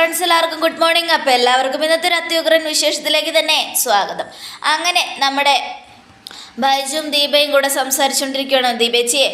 Friends എല്ലാവർക്കും good morning അപ്പോൾ എല്ലാവർക്കും ഇന്നത്തെ ഒരു അത്യുഗ്രൻ വിശേഷത്തിലേക്ക് തന്നെ സ്വാഗതം. അങ്ങനെ നമ്മുടെ ബൈജും ദീപയും കൂടെ സംസാരിച്ചുകൊണ്ടിരിക്കുകയാണ്. ദീപേച്ചിയെ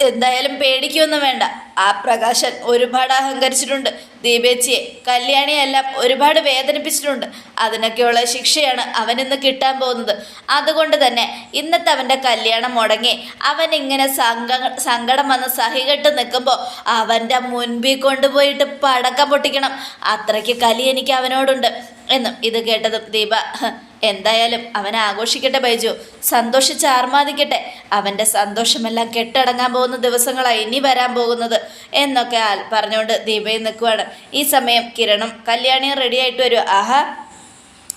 എന്തായാലും പേടിക്കൊന്നും വേണ്ട. ആ പ്രകാശൻ ഒരുപാട് അഹങ്കരിച്ചിട്ടുണ്ട്. ദീപേച്ചിയെ കല്യാണിയെല്ലാം ഒരുപാട് വേദനിപ്പിച്ചിട്ടുണ്ട്. അതിനൊക്കെയുള്ള ശിക്ഷയാണ് അവനിന്ന് കിട്ടാൻ പോകുന്നത്. അതുകൊണ്ട് തന്നെ ഇന്നത്തെ അവന്റെ കല്യാണം മുടങ്ങി അവൻ ഇങ്ങനെ സങ്ക സങ്കടം വന്ന് സഹികെട്ട് നിൽക്കുമ്പോൾ അവന്റെ മുൻപിൽ കൊണ്ടുപോയിട്ട് പടക്കം പൊട്ടിക്കണം. അത്രയ്ക്ക് കലി എനിക്ക് അവനോടുണ്ട്. എന്നും ഇത് കേട്ടതും ദീപ "ഹ്, എന്തായാലും അവൻ ആഘോഷിക്കട്ടെ ബൈജു. സന്തോഷിച്ച് ആർമാദിക്കട്ടെ. അവന്റെ സന്തോഷമെല്ലാം കെട്ടടങ്ങാൻ പോകുന്ന ദിവസങ്ങളാണ് ഇനി വരാൻ പോകുന്നത് എന്നൊക്കെ ആൽ പറഞ്ഞുകൊണ്ട് ദീപയിൽ നിൽക്കുവാണ്. ഈ സമയം കിരണും കല്യാണിയും റെഡിയായിട്ട് വരും. ആഹാ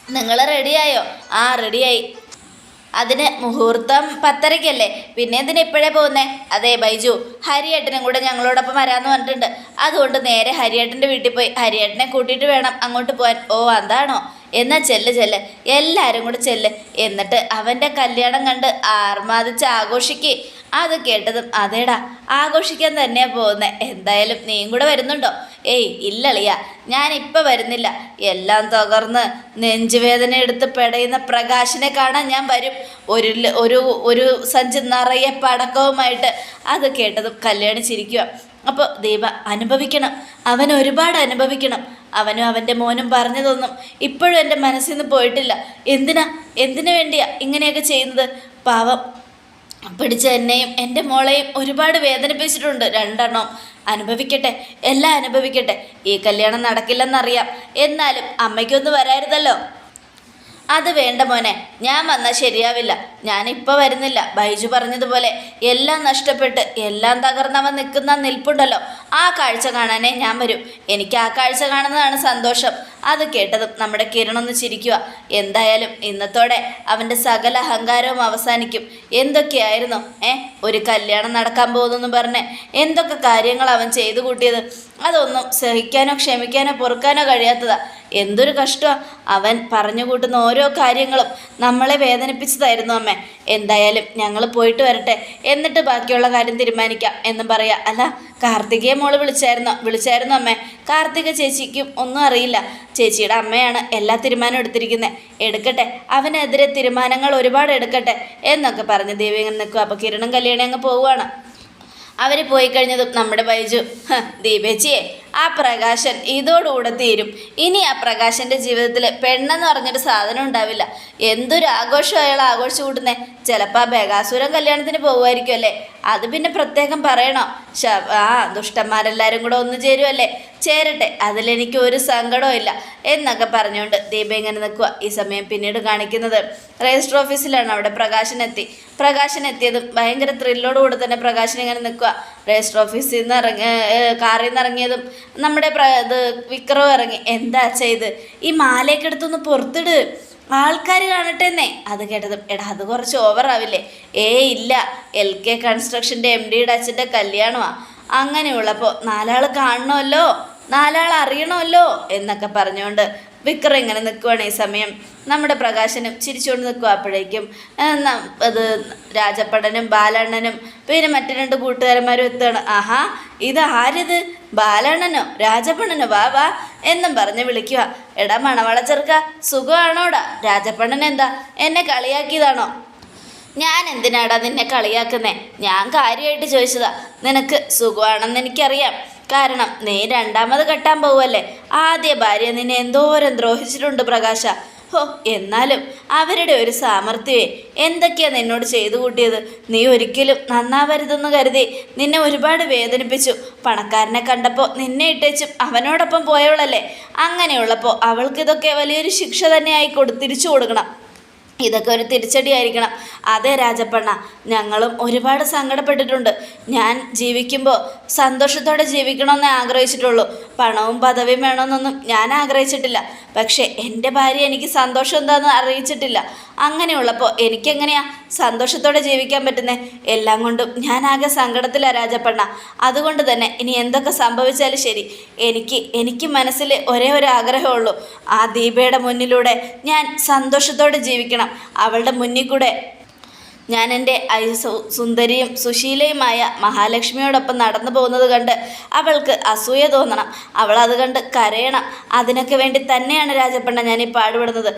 നിങ്ങൾ റെഡിയായോ ആ റെഡിയായി അതിന് മുഹൂർത്തം പത്തരയ്ക്കല്ലേ പിന്നെ എന്തിനാ ഇപ്പോഴേ പോകുന്നേ? അതെ ബൈജു ഹരിയേട്ടനും കൂടെ ഞങ്ങളോടൊപ്പം വരാമെന്ന് പറഞ്ഞിട്ടുണ്ട്. അതുകൊണ്ട് നേരെ ഹരിയേട്ടന്റെ വീട്ടിൽ പോയി. ഹരിയേട്ടനെ കൂട്ടിയിട്ട് വേണം അങ്ങോട്ട് പോകാൻ. ഓ അതാണോ? എന്നാ ചെല്ല് ചെല്ല്. എല്ലാവരും കൂടെ ചെല്ല്. എന്നിട്ട് അവന്റെ കല്യാണം കണ്ട് ആർമാദിച്ച് ആഘോഷിക്ക്. അത് കേട്ടതും അതേടാ ആഘോഷിക്കാൻ തന്നെയാ പോകുന്നത് എന്തായാലും നീയും കൂടെ വരുന്നുണ്ടോ? ഏയ് ഇല്ലളിയ ഞാനിപ്പോൾ വരുന്നില്ല. എല്ലാം തകർന്ന് നെഞ്ചുവേദന എടുത്ത് പെടയുന്ന പ്രകാശിനെ കാണാൻ ഞാൻ വരും. ഒരു ഒരു ഒരു സഞ്ചി നിറയെ പടക്കവുമായിട്ട്. അത് കേട്ടതും കല്യാണി ചിരിക്കുക അപ്പോൾ ദീപ അനുഭവിക്കണം. അവൻ ഒരുപാട് അനുഭവിക്കണം. അവനും അവന്റെ മോനും പറഞ്ഞതൊന്നും ഇപ്പോഴും എന്റെ മനസ്സിൽ നിന്ന് പോയിട്ടില്ല. എന്തിനാ? എന്തിനു വേണ്ടിയാ ഇങ്ങനെയൊക്കെ ചെയ്യുന്നത്? പാവം. പിടിച്ച എന്നെയും എന്റെ മോളെയും ഒരുപാട് വേദനിപ്പിച്ചിട്ടുണ്ട്. രണ്ടെണ്ണം. അനുഭവിക്കട്ടെ. എല്ലാം അനുഭവിക്കട്ടെ. ഈ കല്യാണം നടക്കില്ലെന്നറിയാം. എന്നാലും അമ്മയ്ക്കൊന്ന് വരായിരുന്നല്ലോ. അത് വേണ്ട മോനെ ഞാൻ വന്നാൽ ശരിയാവില്ല. ഞാനിപ്പോൾ വരുന്നില്ല. ബൈജു പറഞ്ഞതുപോലെ എല്ലാം നഷ്ടപ്പെട്ട് എല്ലാം തകർന്നവൻ നിൽക്കുന്ന നിൽപ്പുണ്ടല്ലോ. ആ കാഴ്ച കാണാനേ ഞാൻ വരും. എനിക്ക് ആ കാഴ്ച കാണുന്നതാണ് സന്തോഷം. അത് കേട്ടതും നമ്മുടെ കിരണൊന്ന് ചിരിക്കുക. എന്തായാലും ഇന്നത്തോടെ അവന്റെ സകല അഹങ്കാരവും അവസാനിക്കും. എന്തൊക്കെയായിരുന്നു? ഏ ഒരു കല്യാണം നടക്കാൻ പോകുന്നെന്ന് പറഞ്ഞ് എന്തൊക്കെ കാര്യങ്ങൾ അവൻ ചെയ്തു കൂട്ടിയത്? അതൊന്നും സഹിക്കാനോ ക്ഷമിക്കാനോ പൊറുക്കാനോ കഴിയാത്തതാ. എന്തൊരു കഷ്ടമാണ് അവൻ പറഞ്ഞു കൂട്ടുന്ന ഓരോ കാര്യങ്ങളും നമ്മളെ വേദനിപ്പിച്ചതായിരുന്നു അമ്മേ. എന്തായാലും ഞങ്ങൾ പോയിട്ട് വരട്ടെ. എന്നിട്ട് ബാക്കിയുള്ള കാര്യം തീരുമാനിക്കാം എന്നും പറയാം. അല്ല കാർത്തികയെ മോൾ വിളിച്ചായിരുന്നു. വിളിച്ചായിരുന്നു അമ്മേ. കാർത്തിക ചേച്ചിക്കും ഒന്നും അറിയില്ല. ചേച്ചിയുടെ അമ്മയാണ് എല്ലാ തീരുമാനവും എടുത്തിരിക്കുന്നത് എടുക്കട്ടെ. അവനെതിരെ തീരുമാനങ്ങൾ ഒരുപാട് എടുക്കട്ടെ എന്നൊക്കെ പറഞ്ഞ് ദേവി ഇങ്ങനെ നിൽക്കും അപ്പോൾ കിരണം കല്യാണി അങ്ങ് പോവുകയാണ് അവർ പോയി കഴിഞ്ഞതും നമ്മുടെ ബൈജു. "ഹ, ദീപേച്ചിയെ. ആ പ്രകാശൻ ഇതോടുകൂടെ തീരും. ഇനി ആ പ്രകാശന്റെ ജീവിതത്തിൽ പെണ്ണെന്ന് പറഞ്ഞൊരു സാധനം ഉണ്ടാവില്ല. എന്തൊരു ആഘോഷം അയാൾ ആഘോഷിച്ചു കൂട്ടുന്നേ. ചിലപ്പോൾ ആ ബേഗാസുരം കല്യാണത്തിന് പോകുമായിരിക്കും അല്ലേ? അത് പിന്നെ പ്രത്യേകം പറയണോ. ആ ദുഷ്ടന്മാരെല്ലാവരും കൂടെ ഒന്ന് ചേരുമല്ലേ ചേരട്ടെ അതിലെനിക്ക് ഒരു സങ്കടവും ഇല്ല. എന്നൊക്കെ പറഞ്ഞുകൊണ്ട് ദീപ ഇങ്ങനെ നിൽക്കുക ഈ സമയം പിന്നീട് കാണിക്കുന്നത് രജിസ്റ്റർ ഓഫീസിലാണ് അവിടെ പ്രകാശൻ എത്തി. ഭയങ്കര ത്രില്ലോടുകൂടെ തന്നെ പ്രകാശൻ ഇങ്ങനെ നിൽക്കുക രജിസ്റ്റർ ഓഫീസിൽ നിന്ന് ഇറങ്ങി കാറിൽ നിന്ന് ഇറങ്ങിയതും നമ്മുടെ പ്ര ഇത് വിക്രവും ഇറങ്ങി. എന്താ ചെയ്ത് ഈ മാലയൊക്കെ എടുത്തൊന്ന് പുറത്തിട്. ആൾക്കാർ കാണട്ടെ എന്നേ. അത് കേട്ടതും എടാ അത് കുറച്ച് ഓവറാവില്ലേ ഏ ഇല്ല. എൽ കെ കൺസ്ട്രക്ഷന്റെ എം ഡിയുടെ അച്ഛന്റെ കല്യാണമാണ് അങ്ങനെയുള്ളപ്പോൾ നാലാൾ കാണണമല്ലോ? നാലാൾ അറിയണമല്ലോ? എന്നൊക്കെ പറഞ്ഞുകൊണ്ട് വിക്രം ഇങ്ങനെ നിൽക്കുവാണ് ഈ സമയം. നമ്മുടെ പ്രകാശനും ചിരിച്ചുകൊണ്ട് നിൽക്കുക അപ്പോഴേക്കും. അത് രാജപ്പടനും ബാലണ്ണനും പിന്നെ മറ്റു രണ്ട് കൂട്ടുകാരന്മാരും എത്തുകയാണ്. ആഹാ ഇത് ആരിത്? ബാലണ്ണനോ രാജപ്പണ്ണനോ വാ വാ എന്നും പറഞ്ഞ് വിളിക്കുക. എടാ മണവള ചെറുക്ക സുഖമാണോടാ? രാജപ്പണ്ണൻ എന്താ? എന്നെ കളിയാക്കിയതാണോ? ഞാൻ എന്തിനാടാ നിന്നെ കളിയാക്കുന്നേ? ഞാൻ കാര്യമായിട്ട് ചോദിച്ചതാ. നിനക്ക് സുഖമാണെന്ന് എനിക്കറിയാം. കാരണം നീ രണ്ടാമത് കെട്ടാൻ പോവല്ലേ ആദ്യ ഭാര്യ നിന്നെ എന്തോരം ദ്രോഹിച്ചിട്ടുണ്ട് പ്രകാശ. ഹോ എന്നാലും അവരുടെ ഒരു സാമർഥ്യമേ. എന്തൊക്കെയാ നിന്നോട് ചെയ്തു കൂട്ടിയത്? നീ ഒരിക്കലും നന്നാവരുതെന്ന് കരുതി നിന്നെ ഒരുപാട് വേദനിപ്പിച്ചു. പണക്കാരനെ കണ്ടപ്പോൾ നിന്നെ ഇട്ടേച്ചും അവനോടൊപ്പം പോയവളല്ലേ? അങ്ങനെയുള്ളപ്പോൾ അവൾക്കിതൊക്കെ വലിയൊരു ശിക്ഷ തന്നെയായി കൊടുത്തിരിച്ചു കൊടുക്കണം. ഇതൊക്കെ ഒരു തിരിച്ചടിയായിരിക്കണം അതെ രാജപ്പണ്ണ. ഞങ്ങളും ഒരുപാട് സങ്കടപ്പെട്ടിട്ടുണ്ട്. ഞാൻ ജീവിക്കുമ്പോൾ സന്തോഷത്തോടെ ജീവിക്കണമെന്നേ ആഗ്രഹിച്ചിട്ടുള്ളൂ. പണവും പദവിയും വേണമെന്നൊന്നും ഞാൻ ആഗ്രഹിച്ചിട്ടില്ല. പക്ഷേ എന്റെ ഭാര്യ എനിക്ക് സന്തോഷം എന്താണെന്ന് അറിയിച്ചിട്ടില്ല. അങ്ങനെയുള്ളപ്പോൾ എനിക്കെങ്ങനെയാ സന്തോഷത്തോടെ ജീവിക്കാൻ പറ്റുന്നേ? എല്ലാം കൊണ്ടും ഞാൻ ആകെ സങ്കടത്തിലാണ് രാജപ്പണ്ണ. അതുകൊണ്ട് തന്നെ ഇനി എന്തൊക്കെ സംഭവിച്ചാലും ശരി. എനിക്ക് എനിക്ക് മനസ്സിൽ ഒരേ ഒരു ആഗ്രഹമുള്ളൂ ആ ദീപയുടെ മുന്നിലൂടെ ഞാൻ സന്തോഷത്തോടെ ജീവിക്കണം. അവളുടെ മുന്നിൽ കൂടെ ഞാൻ എന്റെ സുന്ദരിയും സുശീലയുമായ മഹാലക്ഷ്മിയോടൊപ്പം നടന്നു പോകുന്നത് കണ്ട് അവൾക്ക് അസൂയ തോന്നണം. അവൾ അത് കണ്ട് കരയണം. അതിനൊക്കെ വേണ്ടി തന്നെയാണ് രാജപ്പണ്ണ ഞാൻ ഈ പാടുപെടുന്നത്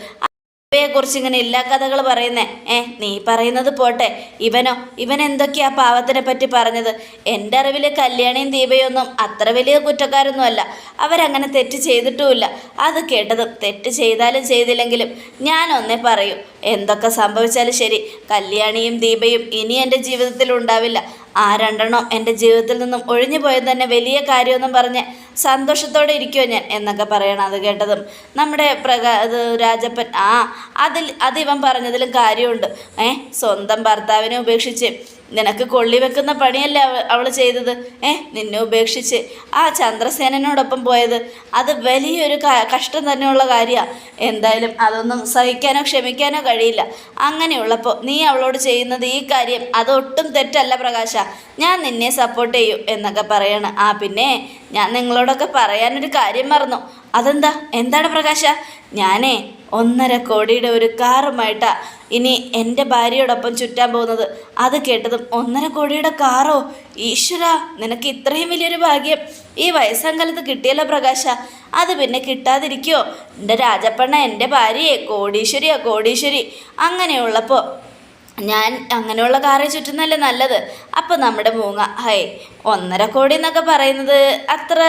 കുറിച്ച് ഇങ്ങനെ എല്ലാ കഥകൾ പറയുന്നേ. ഏ നീ പറയുന്നത് പോട്ടെ. ഇവനോ ഇവൻ എന്തൊക്കെയാ പാവത്തിനെ പറ്റി പറഞ്ഞത്? എന്റെ അറിവിൽ കല്യാണിയും ദീപയൊന്നും അത്ര വലിയ കുറ്റക്കാരൊന്നുമല്ല. അവരങ്ങനെ തെറ്റ് ചെയ്തിട്ടുമില്ല. അത് കേട്ടതും തെറ്റ് ചെയ്താലും ചെയ്തില്ലെങ്കിലും ഞാൻ ഒന്നേ പറയൂ. എന്തൊക്കെ സംഭവിച്ചാലും ശരി കല്യാണിയും ദീപയും ഇനി എന്റെ ജീവിതത്തിൽ ഉണ്ടാവില്ല ആ രണ്ടെണ്ണം എന്റെ ജീവിതത്തിൽ നിന്നും ഒഴിഞ്ഞു പോയത് തന്നെ വലിയ കാര്യമൊന്നും പറഞ്ഞ് സന്തോഷത്തോടെ ഇരിക്കുമോ ഞാൻ എന്നൊക്കെ പറയണം അത് കേട്ടതും. നമ്മുടെ പ്രകാ രാജപ്പൻ ആ അതിൽ അതിവൻ പറഞ്ഞതിലും കാര്യമുണ്ട്. ഏ സ്വന്തം ഭർത്താവിനെ ഉപേക്ഷിച്ച് നിനക്ക് കൊള്ളി വെക്കുന്ന പണിയല്ലേ അവ അവൾ ചെയ്തത്? ഏ നിന്നെ ഉപേക്ഷിച്ച്. ആ ചന്ദ്രസേനനോടൊപ്പം പോയത്. അത് വലിയൊരു കഷ്ടം തന്നെയുള്ള കാര്യമാണ് എന്തായാലും അതൊന്നും സഹിക്കാനോ ക്ഷമിക്കാനോ കഴിയില്ല. അങ്ങനെയുള്ളപ്പോൾ നീ അവളോട് ചെയ്യുന്നത് ഈ കാര്യം അതൊട്ടും തെറ്റല്ല പ്രകാശ. ഞാൻ നിന്നെ സപ്പോർട്ട് ചെയ്യും എന്നൊക്കെ പറയണം. ആ പിന്നെ ഞാൻ നിങ്ങളോടൊക്കെ പറയാനൊരു കാര്യം മറന്നു. അതെന്താ? എന്താണ് പ്രകാശ? ഞാനേ ഒന്നര കോടിയുടെ ഒരു കാറുമായിട്ടാ ഇനി എന്റെ ഭാര്യയോടൊപ്പം ചുറ്റാൻ പോകുന്നത്. അത് കേട്ടതും ഒന്നര കോടിയുടെ കാറോ? ഈശ്വര നിനക്ക് ഇത്രയും വലിയൊരു ഭാഗ്യം. ഈ വയസ്സാങ്കാലത്ത് കിട്ടിയല്ലോ പ്രകാശ. അത് പിന്നെ കിട്ടാതിരിക്കോ? എന്റെ രാജപ്പണ്ണ എന്റെ ഭാര്യയെ കോടീശ്വരിയാ കോടീശ്വരി. അങ്ങനെയുള്ളപ്പോൾ ഞാൻ അങ്ങനെയുള്ള കാറിൽ ചുറ്റുന്നല്ലേ നല്ലത്. അപ്പം നമ്മുടെ മൂങ്ങ ഹൈ ഒന്നര കോടി എന്നൊക്കെ പറയുന്നത് അത്ര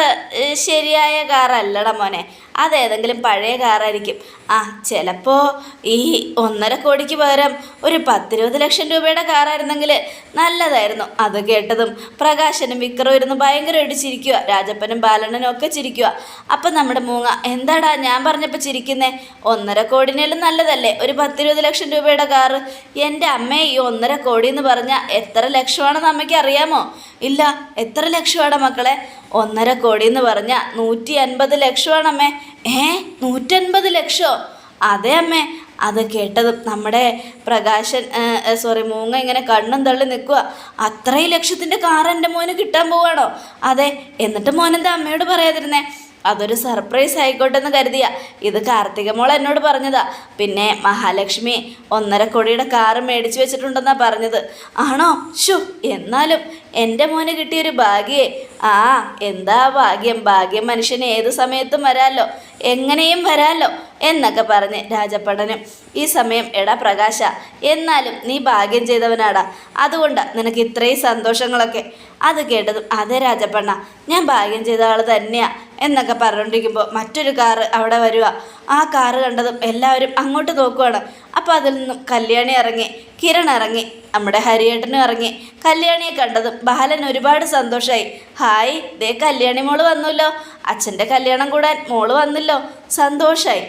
ശരിയായ കാറല്ലട മോനെ. അതേതെങ്കിലും പഴയ കാറായിരിക്കും ആ ചിലപ്പോൾ ഈ ഒന്നര കോടിക്ക് പകരം ഒരു പത്തിരുപത് ലക്ഷം രൂപയുടെ കാറായിരുന്നെങ്കിൽ നല്ലതായിരുന്നു. അത് കേട്ടതും പ്രകാശനും വിക്രവും ഇരുന്ന് ഭയങ്കരമായിട്ട് ചിരിക്കുക രാജപ്പനും ബാലണ്ണനും ഒക്കെ ചിരിക്കുക അപ്പം നമ്മുടെ മൂങ്ങ എന്താടാ ഞാൻ പറഞ്ഞപ്പോൾ ചിരിക്കുന്നേ? ഒന്നര കോടിനേലും നല്ലതല്ലേ? ഒരു പത്തിരുപത് ലക്ഷം രൂപയുടെ കാറ്. എന്റെ അമ്മേ ഈ ഒന്നര കോടി എന്ന് പറഞ്ഞാൽ എത്ര ലക്ഷമാണെന്ന് അമ്മയ്ക്ക് അറിയാമോ? ഇല്ല എത്ര ലക്ഷമാണ് മക്കളെ? ഒന്നര കോടി എന്ന് പറഞ്ഞാൽ നൂറ്റി അൻപത് ലക്ഷമാണ് അമ്മേ. ഏ നൂറ്റൻപത് ലക്ഷോ? അതെ അമ്മേ അത് കേട്ടതും നമ്മുടെ പ്രകാശൻ സോറി മൂങ്ങ ഇങ്ങനെ കണ്ണും തള്ളി നിൽക്കുക അത്രയും ലക്ഷത്തിന്റെ കാർ എന്റെ മോന് കിട്ടാൻ പോവാണോ? അതെ എന്നിട്ട് മോനെന്താ അമ്മയോട് പറയാതിരുന്നേ? അതൊരു സർപ്രൈസ് ആയിക്കോട്ടെ എന്ന് കരുതിയ. ഇത് കാർത്തിക മോൾ എന്നോട് പറഞ്ഞതാ. പിന്നെ മഹാലക്ഷ്മി ഒന്നര കോടിയുടെ കാറ് മേടിച്ചു വെച്ചിട്ടുണ്ടെന്നാ പറഞ്ഞത്. ആണോ? ഷു എന്നാലും എന്റെ മോന് കിട്ടിയൊരു ഭാഗ്യേ. ആ എന്താ ഭാഗ്യം? ഭാഗ്യം മനുഷ്യന് ഏത് സമയത്തും വരാമല്ലോ എങ്ങനെയും വരാമല്ലോ എന്നൊക്കെ പറഞ്ഞ് രാജപ്പടനും. ഈ സമയം എടാ പ്രകാശ എന്നാലും നീ ഭാഗ്യം ചെയ്തവനാടാ. അതുകൊണ്ട് നിനക്ക് ഇത്രയും സന്തോഷങ്ങളൊക്കെ. അത് കേട്ടതും അതെ രാജപ്പണ്ണ ഞാൻ ഭാഗ്യം ചെയ്ത ആൾ തന്നെയാ. എന്നൊക്കെ പറഞ്ഞുകൊണ്ടിരിക്കുമ്പോൾ മറ്റൊരു കാറ് അവിടെ വരിക ആ കാറ് കണ്ടതും എല്ലാവരും അങ്ങോട്ട് നോക്കുവാണ്. അപ്പോൾ അതിൽ നിന്നും കല്യാണി ഇറങ്ങി കിരൺ ഇറങ്ങി നമ്മുടെ ഹരിയേട്ടനും ഇറങ്ങി. കല്യാണിയെ കണ്ടതും ബാലൻ ഒരുപാട് സന്തോഷമായി ഹായ് ദേ കല്യാണി മോൾ വന്നല്ലോ. അച്ഛന്റെ കല്യാണം കൂടാൻ മോൾ വന്നല്ലോ. സന്തോഷമായി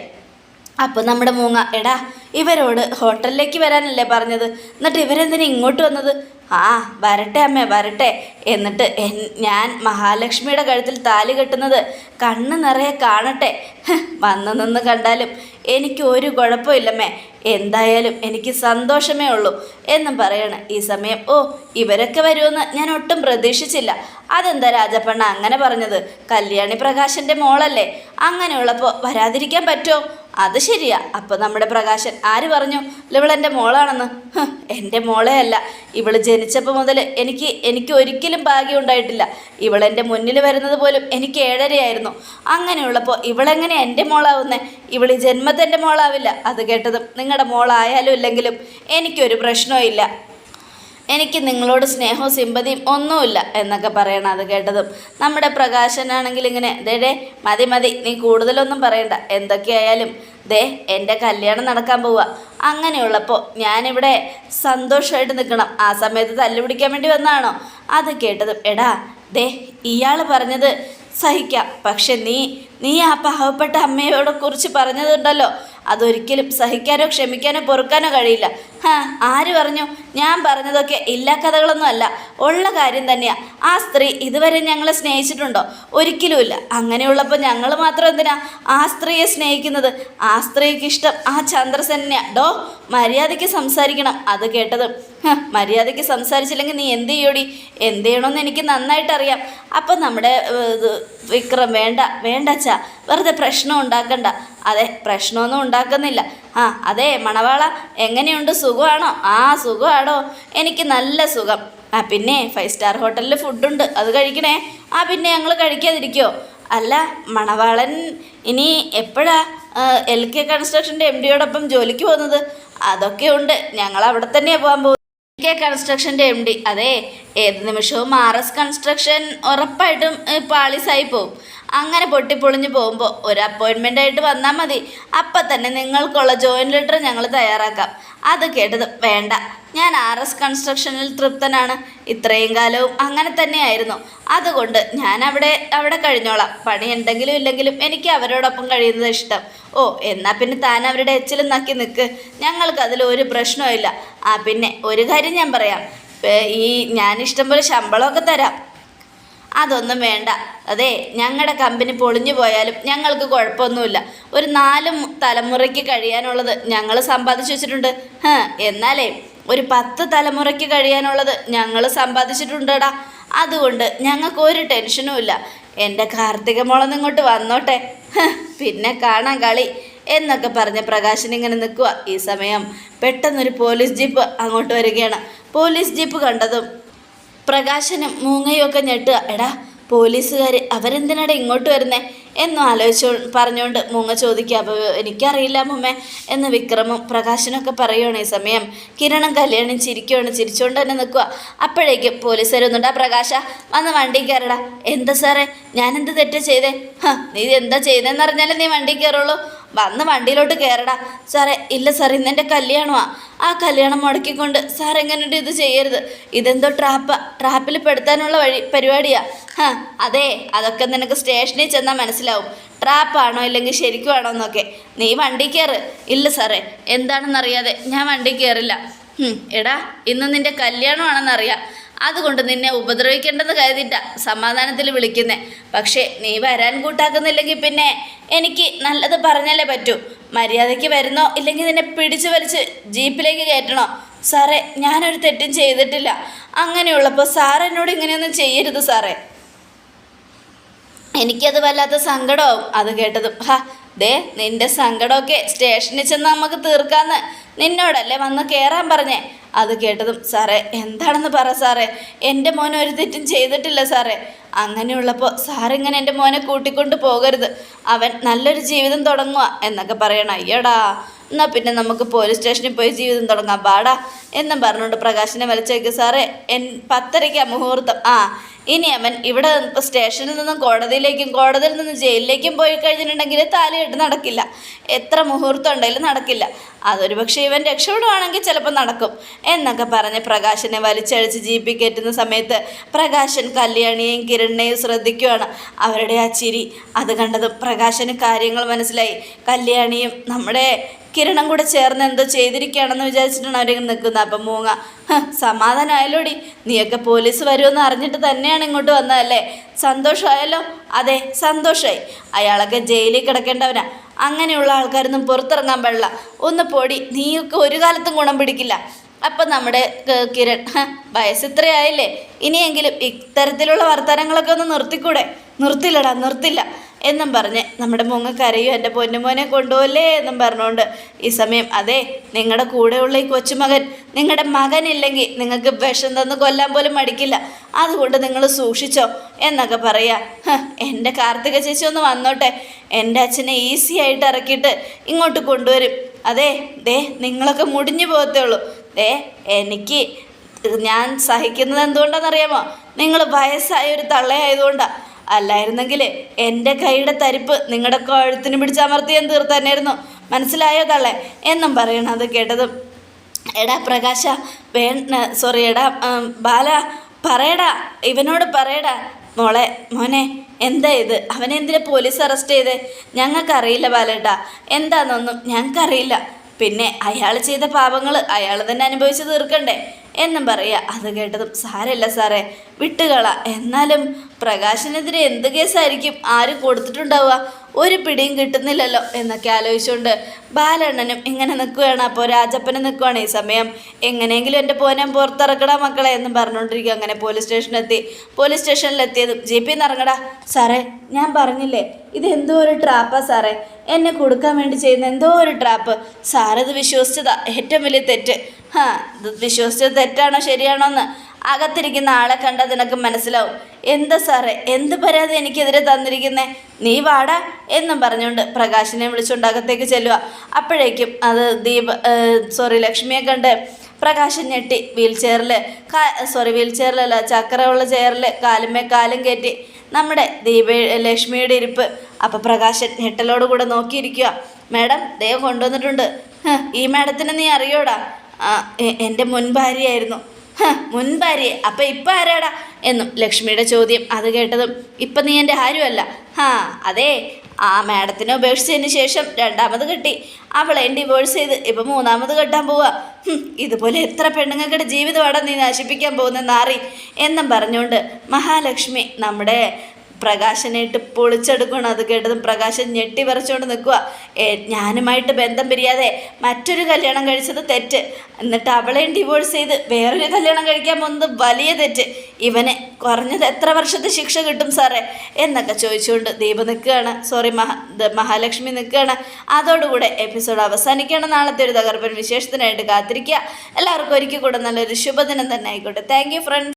അപ്പോൾ നമ്മുടെ മൂങ്ങ എടാ ഇവരോട് ഹോട്ടലിലേക്ക് വരാനല്ലേ പറഞ്ഞത്? എന്നിട്ട് ഇവരെന്തിനാ ഇങ്ങോട്ട് വന്നത്? ആ വരട്ടെ അമ്മേ വരട്ടെ. എന്നിട്ട് ഞാൻ മഹാലക്ഷ്മിയുടെ കഴുത്തിൽ താലി കെട്ടുന്നത് കണ്ണ് നിറയെ കാണട്ടെ. വന്നു നിന്ന് കണ്ടാലും എനിക്ക് ഒരു കുഴപ്പമില്ലമ്മേ. എന്തായാലും എനിക്ക് സന്തോഷമേ ഉള്ളൂ എന്നും പറയണം. ഈ സമയം ഓ ഇവരൊക്കെ വരുമെന്ന് ഞാൻ ഒട്ടും പ്രതീക്ഷിച്ചില്ല. അതെന്താ രാജപ്പണ്ണ അങ്ങനെ പറഞ്ഞത്? കല്യാണി പ്രകാശന്റെ മോളല്ലേ? അങ്ങനെയുള്ളപ്പോൾ വരാതിരിക്കാൻ പറ്റുമോ? അത് ശരിയാ. അപ്പോൾ നമ്മുടെ പ്രകാശൻ ആര് പറഞ്ഞു? ഇവളെന്റെ മോളാണെന്ന്. എന്റെ മോളെ അല്ല. ഇവൾ ജനിച്ചപ്പോൾ മുതൽ എനിക്ക് എനിക്ക് ഒരിക്കലും ഭാഗ്യം ഉണ്ടായിട്ടില്ല. ഇവളെന്റെ മുന്നിൽ വരുന്നത് പോലും എനിക്ക് ഏഴരയായിരുന്നു. അങ്ങനെയുള്ളപ്പോൾ ഇവളെങ്ങനെ എന്റെ മോളാവുന്നേ? ഇവൾ ജന്മത്തെ മോളാവില്ല. അത് കേട്ടതും നിങ്ങളുടെ മോളായാലും ഇല്ലെങ്കിലും എനിക്കൊരു പ്രശ്നവും എനിക്ക് നിങ്ങളോട് സ്നേഹവും സിമ്പതിയും ഒന്നുമില്ല എന്നൊക്കെ പറയണം അത് കേട്ടതും. നമ്മുടെ പ്രകാശനാണെങ്കിൽ ഇങ്ങനെ ദേ മതി മതി നീ കൂടുതലൊന്നും പറയണ്ട. എന്തൊക്കെയായാലും ദേ എന്റെ കല്യാണം നടക്കാൻ പോവുക അങ്ങനെയുള്ളപ്പോൾ ഞാനിവിടെ സന്തോഷമായിട്ട് നിൽക്കണം. ആ സമയത്ത് തല്ലുപിടിക്കാൻ വേണ്ടി വന്നാണോ അത് കേട്ടതും എടാ ദേ ഇയാൾ പറഞ്ഞത് സഹിക്കാം. പക്ഷെ നീ നീ ആ പാവപ്പെട്ട അമ്മയോടെ കുറിച്ച് പറഞ്ഞതുണ്ടല്ലോ. അതൊരിക്കലും സഹിക്കാനോ ക്ഷമിക്കാനോ പൊറുക്കാനോ കഴിയില്ല. ആര് പറഞ്ഞു? ഞാൻ പറഞ്ഞതൊക്കെ ഇല്ലാ കഥകളൊന്നും അല്ല ഉള്ള കാര്യം തന്നെയാ. ആ സ്ത്രീ ഇതുവരെ ഞങ്ങളെ സ്നേഹിച്ചിട്ടുണ്ടോ? ഒരിക്കലുമില്ല. അങ്ങനെയുള്ളപ്പോൾ ഞങ്ങൾ മാത്രം എന്തിനാ ആ സ്ത്രീയെ സ്നേഹിക്കുന്നത്? ആ സ്ത്രീക്ക് ഇഷ്ടം ആ ചന്ദ്രസേനയാ ഡോ മര്യാദയ്ക്ക് സംസാരിക്കണം. അത് കേട്ടത്. മര്യാദയ്ക്ക് സംസാരിച്ചില്ലെങ്കിൽ നീ എന്ത് ചെയ്യോടി? എന്ത് ചെയ്യണമെന്ന് എനിക്ക് നന്നായിട്ടറിയാം. അപ്പം നമ്മുടെ വിക്രം വേണ്ട വേണ്ട ചാ വെറുതെ പ്രശ്നം ഉണ്ടാക്കണ്ട. അതെ പ്രശ്നമൊന്നും ഉണ്ടാക്കുന്നില്ല. ആ അതെ മണവാള എങ്ങനെയുണ്ട്? സുഖമാണോ? ആ സുഖമാണോ എനിക്ക് നല്ല സുഖം. ആ പിന്നെ ഫൈവ് സ്റ്റാർ ഹോട്ടലിൽ ഫുഡുണ്ട് അത് കഴിക്കണേ. ആ പിന്നെ ഞങ്ങൾ കഴിക്കാതിരിക്കുമോ അല്ല മണവാളൻ ഇനി എപ്പോഴാ എൽ കെ കൺസ്ട്രക്ഷന്റെ എം ഡിയോടൊപ്പം ജോലിക്ക് പോകുന്നത്? അതൊക്കെ ഉണ്ട്. ഞങ്ങൾ അവിടെ തന്നെയാണ് പോകാൻ പോകുന്നത്. കെ കൺസ്ട്രക്ഷന്റെ എം ഡി അതെ ഏത് നിമിഷവും ആർ എസ് കൺസ്ട്രക്ഷൻ ഉറപ്പായിട്ടും പാളിസായി പോവും. അങ്ങനെ പൊട്ടിപ്പൊളിഞ്ഞു പോകുമ്പോൾ ഒരു അപ്പോയിൻമെന്റ് ആയിട്ട് വന്നാൽ മതി. അപ്പം തന്നെ നിങ്ങൾക്കുള്ള ജോയിൻ ലെറ്റർ ഞങ്ങൾ തയ്യാറാക്കാം. അത് കേട്ടത് വേണ്ട. ഞാൻ ആർ എസ് കൺസ്ട്രക്ഷനിൽ തൃപ്തനാണ്. ഇത്രയും കാലവും അങ്ങനെ തന്നെയായിരുന്നു. അതുകൊണ്ട് ഞാൻ അവിടെ അവിടെ കഴിഞ്ഞോളാം. പണി ഉണ്ടെങ്കിലും ഇല്ലെങ്കിലും എനിക്ക് അവരോടൊപ്പം കഴിയുന്നത് ഇഷ്ടം. ഓ എന്നാൽ പിന്നെ താൻ അവരുടെ എച്ചിലും നക്കി നിൽക്ക് ഞങ്ങൾക്ക് അതിൽ ഒരു പ്രശ്നവും ഇല്ല ആ പിന്നെ ഒരു കാര്യം ഞാൻ പറയാം. ഈ ഞാൻ ഇഷ്ടംപോലെ ശമ്പളമൊക്കെ തരാം. അതൊന്നും വേണ്ട. അതെ ഞങ്ങളുടെ കമ്പനി പൊളിഞ്ഞു പോയാലും ഞങ്ങൾക്ക് കുഴപ്പമൊന്നുമില്ല. ഒരു നാല് തലമുറയ്ക്ക് കഴിയാനുള്ളത് ഞങ്ങൾ സമ്പാദിച്ചു വെച്ചിട്ടുണ്ട്. എന്നാലേ ഒരു പത്ത് തലമുറയ്ക്ക് കഴിയാനുള്ളത് ഞങ്ങൾ സമ്പാദിച്ചിട്ടുണ്ടടാ. അതുകൊണ്ട് ഞങ്ങൾക്ക് ഒരു ടെൻഷനും ഇല്ല എന്റെ കാർത്തിക മോളൊന്ന് ഇങ്ങോട്ട് വന്നോട്ടെ. പിന്നെ കാണാം കളി എന്നൊക്കെ പറഞ്ഞ പ്രകാശൻ ഇങ്ങനെ നിൽക്കുക ഈ സമയം പെട്ടെന്നൊരു പോലീസ് ജീപ്പ് അങ്ങോട്ട് വരികയാണ്. പോലീസ് ജീപ്പ് കണ്ടതും പ്രകാശനും മൂങ്ങയൊക്കെ ഞെട്ടുക എടാ പോലീസുകാർ അവരെന്തിനാണ് ഇങ്ങോട്ട് വരുന്നേ? എന്നും ആലോചിച്ചോ പറഞ്ഞുകൊണ്ട് മൂങ്ങ ചോദിക്കുക അപ്പോൾ എനിക്കറിയില്ല മുമ്മേ എന്ന് വിക്രമും പ്രകാശനൊക്കെ പറയുകയാണ് ഈ സമയം. കിരണം കല്യാണം ചിരിക്കുകയാണ് ചിരിച്ചുകൊണ്ട് തന്നെ നിൽക്കുക അപ്പോഴേക്കും പോലീസുകാർ ഒന്നുണ്ടാ പ്രകാശ വന്ന് വണ്ടി കയറടാ. എന്താ സാറേ ഞാനെന്ത് തെറ്റ് ചെയ്തേ? നീ എന്താ ചെയ്തതെന്ന് അറിഞ്ഞാലേ നീ വണ്ടി കയറുള്ളൂ. വന്ന് വണ്ടിയിലോട്ട് കയറടാ സാറേ ഇല്ല സാർ ഇന്നെന്റെ കല്യാണമാ. ആ കല്യാണം മുടക്കിക്കൊണ്ട് സാർ എങ്ങനെയുണ്ട് ഇത് ചെയ്യരുത്? ഇതെന്തോ ട്രാപ്പാ ട്രാപ്പിൽ പെടുത്താനുള്ള വഴി പരിപാടിയാ. ഹാ അതെ അതൊക്കെ നിനക്ക് സ്റ്റേഷനിൽ ചെന്നാൽ മനസ്സിലാവും. ട്രാപ്പാണോ ഇല്ലെങ്കിൽ ശരിക്കുമാണോ എന്നൊക്കെ. നീ വണ്ടി കയറ് ഇല്ല സാറേ എന്താണെന്നറിയാതെ ഞാൻ വണ്ടി കയറില്ല എടാ ഇന്ന് നിന്റെ കല്യാണമാണെന്നറിയാം. അതുകൊണ്ട് നിന്നെ ഉപദ്രവിക്കേണ്ടെന്ന് കരുതിയിട്ട സമാധാനത്തിൽ വിളിക്കുന്നേ. പക്ഷേ നീ വരാൻ കൂട്ടാക്കുന്നില്ലെങ്കിൽ പിന്നെ എനിക്ക് നല്ലത് പറഞ്ഞാലേ പറ്റൂ. മര്യാദയ്ക്ക് വരുന്നോ ഇല്ലെങ്കിൽ നിന്നെ പിടിച്ചു വലിച്ച് ജീപ്പിലേക്ക് കയറ്റണോ? സാറേ ഞാനൊരു തെറ്റും ചെയ്തിട്ടില്ല. അങ്ങനെയുള്ളപ്പോൾ സാർ എന്നോട് ഇങ്ങനെയൊന്നും ചെയ്യരുത് സാറേ. എനിക്കത് വല്ലാത്ത സങ്കടമാവും അത് കേട്ടതും. ഹാ ദേ നിന്റെ സങ്കടമൊക്കെ സ്റ്റേഷനിൽ ചെന്ന് നമുക്ക് തീർക്കാന്ന് നിന്നോടല്ലേ വന്ന് കയറാൻ പറഞ്ഞേ. അത് കേട്ടതും സാറേ എന്താണെന്ന് പറ സാറേ. എന്റെ മോൻ ഒരു തെറ്റും ചെയ്തിട്ടില്ല സാറേ. അങ്ങനെയുള്ളപ്പോൾ സാറിങ്ങനെ എന്റെ മോനെ കൂട്ടിക്കൊണ്ട് പോകരുത്. അവൻ നല്ലൊരു ജീവിതം തുടങ്ങുക എന്നൊക്കെ പറയണം. അയ്യടാ. എന്നാൽ പിന്നെ നമുക്ക് പോലീസ് സ്റ്റേഷനിൽ പോയി ജീവിതം തുടങ്ങാം. പാടാ എന്നും പറഞ്ഞുകൊണ്ട് പ്രകാശിനെ വലിച്ചേക്ക്. സാറേ എൻ പത്തരയ്ക്ക് മുഹൂർത്തം. ആ ഇനി അവൻ ഇവിടെ സ്റ്റേഷനിൽ നിന്നും കോടതിയിലേക്കും കോടതിയിൽ നിന്നും ജയിലിലേക്കും പോയി കഴിഞ്ഞിട്ടുണ്ടെങ്കിൽ താലിയിട്ട് നടക്കില്ല. എത്ര മുഹൂർത്തം ഉണ്ടെങ്കിലും നടക്കില്ല. അതൊരു പക്ഷേ ഇവൻ രക്ഷപ്പെടുവാണെങ്കിൽ ചിലപ്പോൾ നടക്കും. എന്നൊക്കെ പറഞ്ഞ് പ്രകാശനെ വലിച്ചഴിച്ച് ജീപ്പി കയറ്റുന്ന സമയത്ത് പ്രകാശൻ കല്യാണിയെയും കിരണിനെയും ശ്രദ്ധിക്കുകയാണ് അവരുടെ ആ ചിരി. അത് കണ്ടതും പ്രകാശന് കാര്യങ്ങൾ മനസ്സിലായി. കല്യാണിയും നമ്മുടെ കിരണം കൂടെ ചേർന്ന് എന്തോ ചെയ്തിരിക്കുകയാണെന്ന് വിചാരിച്ചിട്ടാണ് അവരിങ്ങനെ നിൽക്കുന്നത്. അപ്പം മൂങ്ങ "ഹ, സമാധാനമായല്ലോടി നീയൊക്കെ പോലീസ് വരുമെന്ന് അറിഞ്ഞിട്ട് തന്നെയാണ് ഇങ്ങോട്ട് വന്നതല്ലേ സന്തോഷമായല്ലോ? അതെ സന്തോഷമായി അയാളൊക്കെ ജയിലിൽ കിടക്കേണ്ടവനാ. അങ്ങനെയുള്ള ആൾക്കാരൊന്നും പുറത്തിറങ്ങാൻ പാടില്ല. ഒന്ന് പൊടി നീയൊക്കെ ഒരു കാലത്തും ഗുണം പിടിക്കില്ല. അപ്പം നമ്മുടെ കിരൺ "ഹ, വയസ്സ് ഇത്രയായില്ലേ? ഇനിയെങ്കിലും ഇത്തരത്തിലുള്ള വർത്തമാനങ്ങളൊക്കെ ഒന്ന് നിർത്തിക്കൂടെ? നിർത്തില്ലടാ നിർത്തില്ല. എന്നും പറഞ്ഞ് നമ്മുടെ മുങ്ങ കരയും എന്റെ പൊന്നുമോനെ കൊണ്ടുപോലേ എന്നും പറഞ്ഞുകൊണ്ട് ഈ സമയം അതെ നിങ്ങളുടെ കൂടെയുള്ള ഈ കൊച്ചുമകൻ നിങ്ങളുടെ മകനില്ലെങ്കിൽ നിങ്ങൾക്ക് വിഷം തന്ന് കൊല്ലാൻ പോലും മടിക്കില്ല. അതുകൊണ്ട് നിങ്ങൾ സൂക്ഷിച്ചോ എന്നൊക്കെ പറയാ. എന്റെ കാർത്തിക ചേച്ചി ഒന്ന് വന്നോട്ടെ. എന്റെ അച്ഛനെ ഈസി ആയിട്ട് ഇറക്കിയിട്ട് ഇങ്ങോട്ട് കൊണ്ടുവരും. അതെ ദേ നിങ്ങളൊക്കെ മുടിഞ്ഞു പോകത്തേ ഉള്ളൂ. ദേ എനിക്ക് ഞാൻ സഹിക്കുന്നത് എന്തുകൊണ്ടാണെന്നറിയാമോ? നിങ്ങൾ വയസ്സായ ഒരു തള്ളയായതുകൊണ്ടാണ് അല്ലായിരുന്നെങ്കിൽ എന്റെ കൈയുടെ തരിപ്പ് നിങ്ങളുടെ കഴുത്തിന് പിടിച്ചമർത്തി ഞാൻ തീർത്തന്നെയായിരുന്നു മനസ്സിലായോ തള്ളേ? എന്നും പറയണം അത് കേട്ടതും. എടാ പ്രകാശ വേ സോറി എടാ ബാല പറയടാ ഇവനോട് പറയടാ. മോളെ മോനെ എന്താ ഇത്? അവനെന്തിനാ പോലീസ് അറസ്റ്റ് ചെയ്ത്? ഞങ്ങൾക്കറിയില്ല ബാലേട്ടാ. എന്താണെന്നൊന്നും ഞങ്ങൾക്കറിയില്ല. പിന്നെ അയാൾ ചെയ്ത പാപങ്ങൾ അയാൾ തന്നെ അനുഭവിച്ച് തീർക്കണ്ടേ? എന്നും പറയുക അത് കേട്ടതും സാരമില്ല സാറേ. വിട്ടുകള. എന്നാലും പ്രകാശനെതിരെ എന്ത് കേസായിരിക്കും? ആര് കൊടുത്തിട്ടുണ്ടാവുക? ഒരു പിടിയും കിട്ടുന്നില്ലല്ലോ എന്നൊക്കെ ആലോചിച്ചുകൊണ്ട് ബാലണ്ണനും ഇങ്ങനെ നിൽക്കുകയാണ്. അപ്പോൾ രാജപ്പനും നിൽക്കുകയാണ് ഈ സമയം. എങ്ങനെയെങ്കിലും എന്റെ പോനെ പുറത്തിറക്കടാ മക്കളെ എന്നും പറഞ്ഞുകൊണ്ടിരിക്കുക. അങ്ങനെ പോലീസ് സ്റ്റേഷനിലെത്തി. പോലീസ് സ്റ്റേഷനിലെത്തിയതും ജി പി ഇറങ്ങടാ സാറേ ഞാൻ പറഞ്ഞില്ലേ ഇത് എന്തോ ഒരു ട്രാപ്പാ സാറേ. എന്നെ കൊടുക്കാൻ വേണ്ടി ചെയ്യുന്ന എന്തോ ഒരു ട്രാപ്പ്. സാറത് വിശ്വസിച്ചതാ. ഏറ്റവും വലിയ തെറ്റ്. ഹാ ഇത് വിശ്വസിച്ചത് തെറ്റാണോ? ശരിയാണോ എന്ന് അകത്തിരിക്കുന്ന ആളെ കണ്ടാൽ നിനക്ക് മനസ്സിലാവും. എന്താ സാറേ എന്ത് പരാതി എനിക്കെതിരെ തന്നിരിക്കുന്നേ? നീ വാടാ എന്നും പറഞ്ഞുകൊണ്ട് പ്രകാശിനെ വിളിച്ചുകൊണ്ട് അകത്തേക്ക് ചെല്ലുക. അപ്പോഴേക്കും അത് ദീപ സോറി ലക്ഷ്മിയെ കണ്ട് പ്രകാശൻ ഞെട്ടി വീൽ ചെയറിൽ കാ സോറി വീൽ ചെയറിലല്ല ചക്രമുള്ള ചെയറിൽ കാലുമേ കാലും കയറ്റി. നമ്മുടെ ദീപ ലക്ഷ്മിയുടെ ഇരിപ്പ്. അപ്പോൾ പ്രകാശൻ ഞെട്ടലോട് കൂടെ നോക്കിയിരിക്കുക മാഡം ദൈവം കൊണ്ടുവന്നിട്ടുണ്ട്. ഈ മാഡത്തിനെ നീ അറിയോടാ? എന്റെ മുൻ ഭാര്യയായിരുന്നു. ഹ, മുൻ ഭാര്യ അപ്പം ഇപ്പം ആരാടാ? എന്നും ലക്ഷ്മിയുടെ ചോദ്യം അത് കേട്ടതും ഇപ്പം നീ എന്റെ ആരുമല്ല ഹാ അതെ. ആ മാഡത്തിനെ ഉപേക്ഷിച്ചതിന് ശേഷം രണ്ടാമത് കെട്ടി. അവളെ ഡിവോഴ്സ് ചെയ്ത് ഇപ്പം മൂന്നാമത് കെട്ടാൻ പോവാ. ഇതുപോലെ എത്ര പെണ്ണുങ്ങളുടെ ജീവിതമാണ് നീ നശിപ്പിക്കാൻ പോകുന്ന എന്നും പറഞ്ഞുകൊണ്ട് മഹാലക്ഷ്മി നമ്മുടെ പ്രകാശനായിട്ട് പൊളിച്ചെടുക്കണം അത് കേട്ടതും പ്രകാശൻ ഞെട്ടി വിറച്ചുകൊണ്ട് നിൽക്കുക ഞാനുമായിട്ട് ബന്ധം പിരിയാതെ മറ്റൊരു കല്യാണം കഴിച്ചത് തെറ്റ്. എന്നിട്ട് അവളെയും ഡിവോഴ്സ് ചെയ്ത് വേറൊരു കല്യാണം കഴിക്കാൻ പോകുന്നത് വലിയ തെറ്റ്. ഇവനെ കുറഞ്ഞത് എത്ര വർഷത്തെ ശിക്ഷ കിട്ടും സാറേ? എന്നൊക്കെ ചോദിച്ചുകൊണ്ട് ദീപ നിൽക്കുകയാണ്. സോറി മഹാ മഹാലക്ഷ്മി നിൽക്കുകയാണ്. അതോടുകൂടെ എപ്പിസോഡ് അവസാനിക്കുകയാണ് നാളത്തെ ഒരു തകർപ്പൻ വിശേഷത്തിനായിട്ട് കാത്തിരിക്കുക. എല്ലാവർക്കും ഒരിക്കൽ കൂടെ നല്ലൊരു ശുഭദിനം തന്നെ ആയിക്കോട്ടെ. Thank you front